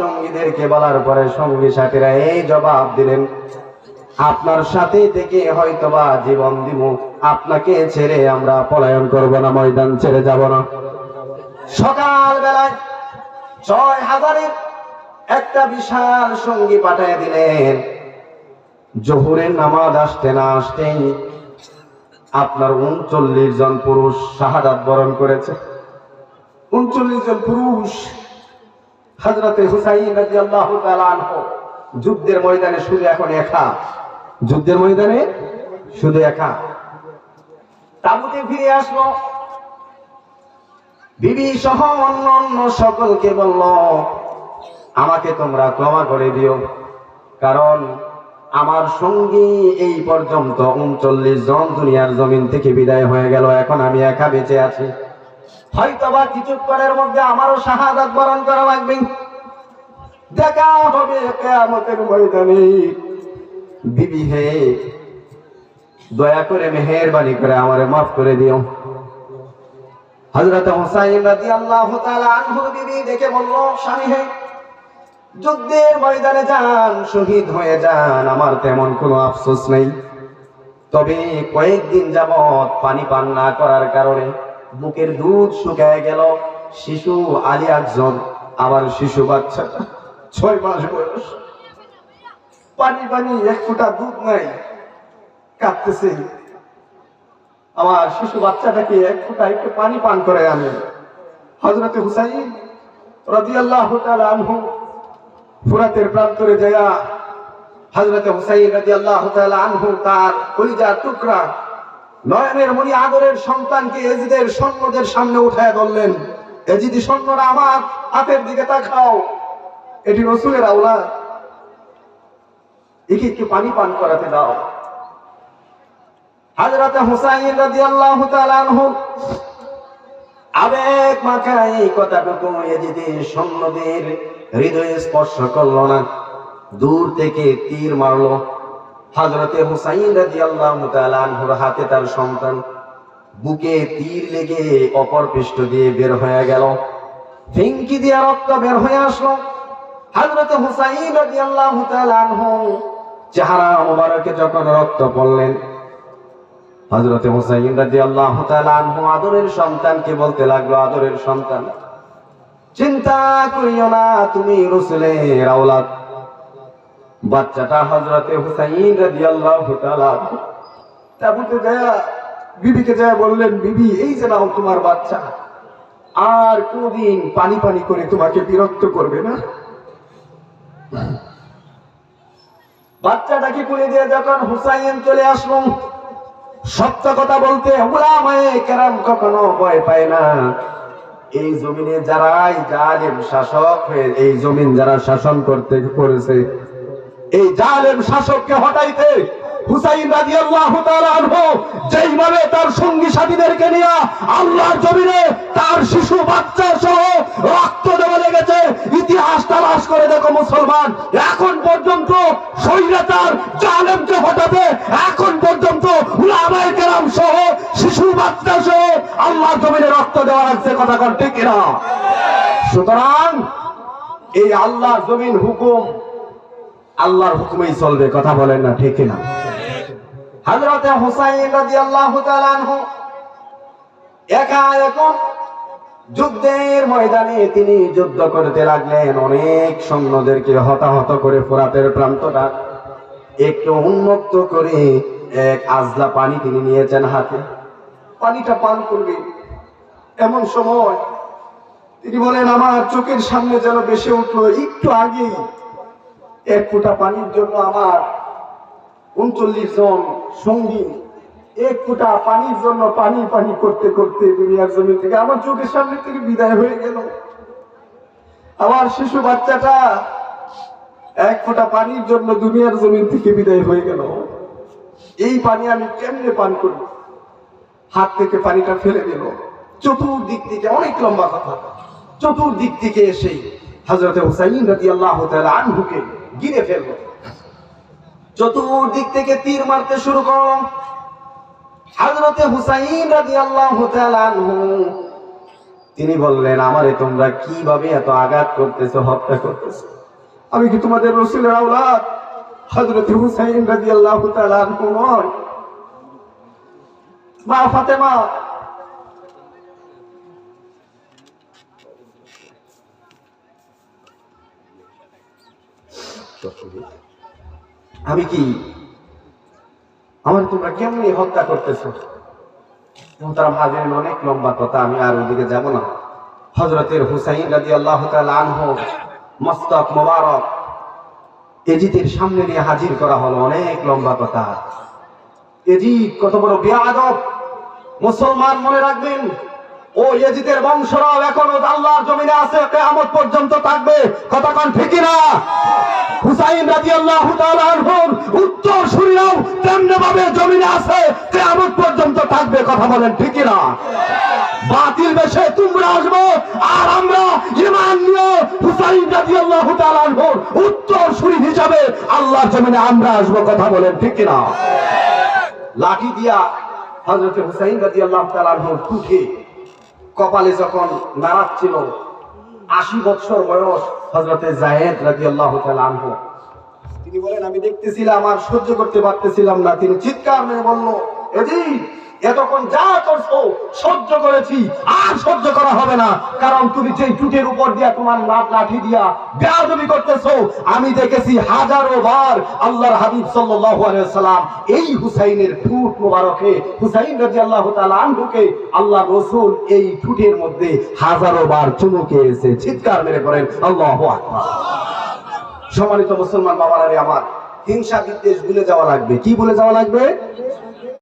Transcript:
সঙ্গীদেরকে বলার পরে সঙ্গী সাথীরা এই জবাব দিলেন, আপনার সাথে থেকে হয়তোবা জীবন দিব, আপনাকে ছেড়ে আমরা পলায়ন করব না, ময়দান ছেড়ে যাব না। সকাল বেলায় ছয় হাজারের একটা বিশাল সঙ্গী পাঠিয়ে দিলেন, জহুরের নামাজ আসতে না আসতেই আপনার উনচল্লিশ জন পুরুষ শাহাদাত বরণ করেছে। উনচল্লিশ জন পুরুষ হজরতে হুসাইন যুদ্ধের ময়দানে শুধু এখন একা। যুদ্ধের ময়দানে শুধু একা। তাবুতে ফিরে আসলো। বিবি সহ অন্য অন্য সকলকে বলল, আমাকে তোমরা ক্ষমা করে দিও, কারণ আমার সঙ্গী এই পর্যন্ত উনচল্লিশ জন দুনিয়ার জমিন থেকে বিদায় হয়ে গেল। এখন আমি একা বেঁচে আছি। হয়তোবা কিছুক্ষণের মধ্যে আমারও শাহাদাত বরণ করা লাগবে। দেখা হবে কেয়ামতের ময়দানে। হে, দয়া করে করে আমারে মাফ করে দিও। হযরত হুসাইন রাদিয়াল্লাহু তাআলা আনহু দেখে বলল, স্বামী হে, যুদ্ধের ময়দানে যান, শহীদ হয়ে যান, আমার তেমন কোনো আফসোস নেই। তবে কয়েকদিন যাবৎ পানি পান না করার কারণে বুকের দুধ শুকায় গেল। শিশু, আলী একজন, আবার শিশু বাচ্চা। ছয় মাস বয়স। পানি পানি, এক ফোঁটা দুধ নাই। কাঁদতেছে। আমার শিশু বাচ্চাটাকে এক ফোঁটা একটু পানি পান করে আনে। হজরতে হুসাইন রাদিয়াল্লাহু তাআলা আনহু ফুরাতের প্রান্তরে যায়া হজরতে হুসাইন রাদিয়াল্লাহু তাআলা আনহু তার কলিজার টুকরা নয়নের মনি আদরের সন্তানকে এজিদের সৈন্যদের সামনে উঠায় ধরলেন। এজিদি সৈন্যরা আমার হাতের দিকে তাকাও। এটি রসুলের আওলা একে একটু পানি পান করাতে দাও। হাজরাতে হুসাইন তাআলা আনহু। আবেগ মাখা এই কথাটুকু এজিদি সৈন্যদের হৃদয়ে স্পর্শ করল না। দূর থেকে তীর মারলো। হযরতে হুসাইন তাআলা আনহুর হাতে তার সন্তান বুকে তীর লেগে অপর পৃষ্ঠ দিয়ে বের হয়ে গেল। ফিঙ্কি দিয়ে রক্ত বের হয়ে আসলো। হযরতে হুসাইন তাআলা আনহু চেহারা মোবারকে যখন রক্ত পড়লেন, হযরতে হুসাইন তাআলা আনহু আদরের সন্তানকে বলতে লাগল, আদরের সন্তান, চিন্তা করিও না, তুমি রসুলের আওলাদ। বাচ্চাটা হজরতে হুসাইন রাদিয়াল্লাহু তাআলা তাবুতে যায়, বিবিকে যায় বললেন, বিবি, এই যে নাও তোমার বাচ্চা। আর কোনদিন পানি পানি করে তোমাকে বিরক্ত করবে না? বাচ্চাটাকে করে দিয়ে যখন হুসাইন চলে আসলো, সত্য কথা বলতে কেরাম কখনো ভয় পায় না। এই জমিনে যারাই জালেম শাসক এই জমিন যারা শাসন করতে করেছে এই জালেম শাসককে হটাইতে হুসাইন তাআলা আনহু যেইভাবে তার সঙ্গী সাথীদেরকে নিয়ে আল্লাহর জমিনে তার শিশু বাচ্চা সহ রক্ত দেওয়া লেগেছে, ইতিহাস তালাশ করে দেখো মুসলমান, এখন পর্যন্ত স্বৈরাচার জালেমকে হটাতে এখন পর্যন্ত উলামায়ে কেরাম সহ শিশু বাচ্চা সহ আল্লাহর জমিনে রক্ত দেওয়া লাগছে, কথা কর ঠিক কিনা? সুতরাং এই আল্লাহর জমিন হুকুম আল্লাহর হুকুমেই চলবে, কথা বলেন না, ঠিক না হযরতে হুসাইন রাদিয়াল্লাহু তাআলা আনহু একা এখন যুদ্ধের ময়দানে তিনি যুদ্ধ করতে লাগলেন। অনেক সৈন্যদেরকে হতাহত করে ফোরাতের প্রান্তটা একটু উন্মুক্ত করে এক আজলা পানি তিনি নিয়েছেন হাতে। পানিটা পান করবে। এমন সময় তিনি বলেন, আমার চোখের সামনে যেন বেশি উঠল, একটু আগেই এক ফোঁটা পানির জন্য আমার উনচল্লিশ জন সঙ্গী, এক ফোঁটা পানির জন্য পানি পানি করতে করতে দুনিয়ার জমি থেকে আমার চোখের সামনে থেকে বিদায় হয়ে গেল। আমার শিশু বাচ্চাটা এক ফোঁটা পানির জন্য দুনিয়ার জমিন থেকে বিদায় হয়ে গেল। এই পানি আমি কেমনে পান করব? হাত থেকে পানিটা ফেলে দিল। চতুর্দিক থেকে অনেক লম্বা কথা। চতুর্দিক থেকে এসে হজরত হুসাইন রাদিয়াল্লাহু তাআলা আনহুকে গিরে ফেলল। চতুর্দিক থেকে তীর মারতে শুরু করো। হযরতে হুসাইন তাআলা আনহু, তিনি বললেন, আমারে তোমরা কীভাবে এত আঘাত করতেছো, হত্যা করতেছো? আমি কি তোমাদের রসুলের আওলাদ? হযরত হুসাইন রাজি তাআলা আনহু নয়। মা ফাতেমা আমি কি? আমার তোমরা কেমনি হত্যা করতেছো? মোহতারাম হাজিরিন অনেক লম্বা কথা, আমি আর ওইদিকে যাব না। হজরতের হুসাইন রাজি আল্লাহ আনহু, মস্তক মোবারক, এজিদের সামনে নিয়ে হাজির করা হলো অনেক লম্বা কথা। এজিদ কত বড় বেয়াদব মুসলমান মনে রাখবেন ও এজিদের বংশরাও এখনও আল্লাহর জমিনে আছে, কেয়ামত পর্যন্ত থাকবে। কথা কান ঠিকই না হুসাইন রাদিয়াল্লাহু তাআলা আনহুর উত্তর শুনিয়াও তেমনি ভাবে জমিনে আছে, কিয়ামত পর্যন্ত থাকবে। কথা বলেন ঠিকই না বাতিল বেশে তোমরা আসব, আর আমরা ইমান নিয়ে হুসাইন রাদিয়াল্লাহু তাআলা আনহুর উত্তর শুনি হিসাবে আল্লাহর জমিনে আমরা আসব। কথা বলেন ঠিকই না লাঠি দিয়া হযরত হুসাইন রাদিয়াল্লাহু তাআলা আনহুর টুকে কপালে যখন নাড়াচ্ছিল আশি বছর বয়স হজরতে জায়েদ রাজি আল্লাহ আনহু। তিনি বলেন, আমি দেখতেছিলাম আর সহ্য করতে পারতেছিলাম না। তিনি চিৎকার বলল বলল এদি এতক্ষণ যা করছ, সহ্য করেছি, আর সহ্য করা হবে না। কারণ তুমি যেই টুটের উপর দিয়া তোমার লাঠ লাঠি দিয়া বেয়াদবি করতেছো, আমি দেখেছি হাজারো বার আল্লাহর হাবিব সাল্লাম এই হুসাইনের ঠুট মোবারকে, হুসাইন রাদিয়াল্লাহু তাআলা আনহুকে আল্লাহ রাসূল এই ঠুটের মধ্যে হাজারো বার চুমুকে এসে চিৎকার মেরে করেন আল্লাহু আকবার। সম্মানিত মুসলমান বাবারা আমার, হিংসা বিদ্বেষ ভুলে যাওয়া লাগবে। কি ভুলে যাওয়া লাগবে?